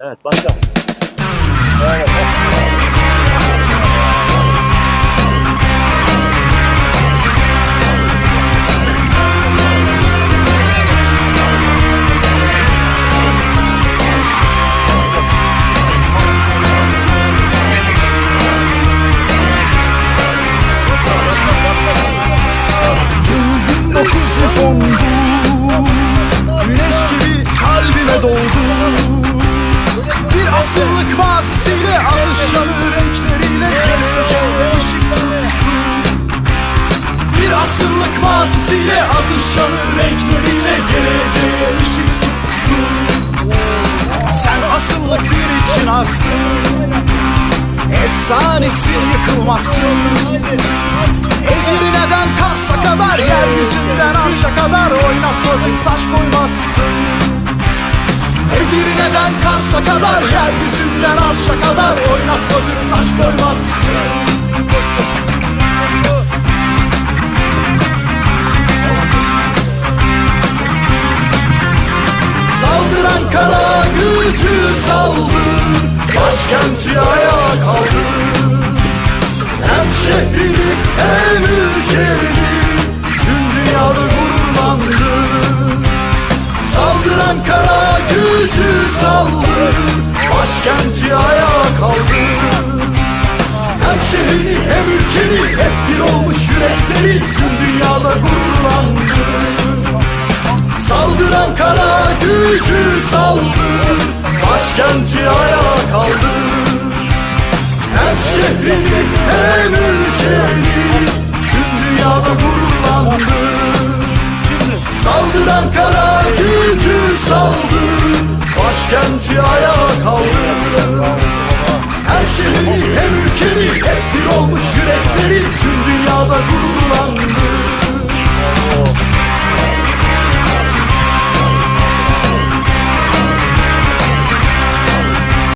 Evet başla. Yıl asırlık mazisiyle atışanı renkleriyle geleceğe ışık tuttu. Sen asıllık bir çınarsın Efsanesin yıkılmazsın. Edirne'den Kars'a kadar Yeryüzünden arşa kadar Oynatmadık taş koymazsın. Edirne'den Kars'a kadar Yeryüzünden arşa kadar Oynatmadık taş koymazsın Ankara gücü saldır Başkenti ayağa kaldır hem şehrini hem ülkeni Tüm dünyada gururlandı. Saldır Ankara gücü saldır Başkenti ayağa kaldır Hem şehrini hem ülkeni Hep bir olmuş yürekleri Tüm dünyada gururlandı. Saldır Ankara gücü saldır Başkenti ayağa kaldır hem şehrini hem ülkeni Tüm dünyada gururlandı. Saldır Ankara gücü saldır Başkenti ayağa kaldır Her şehrini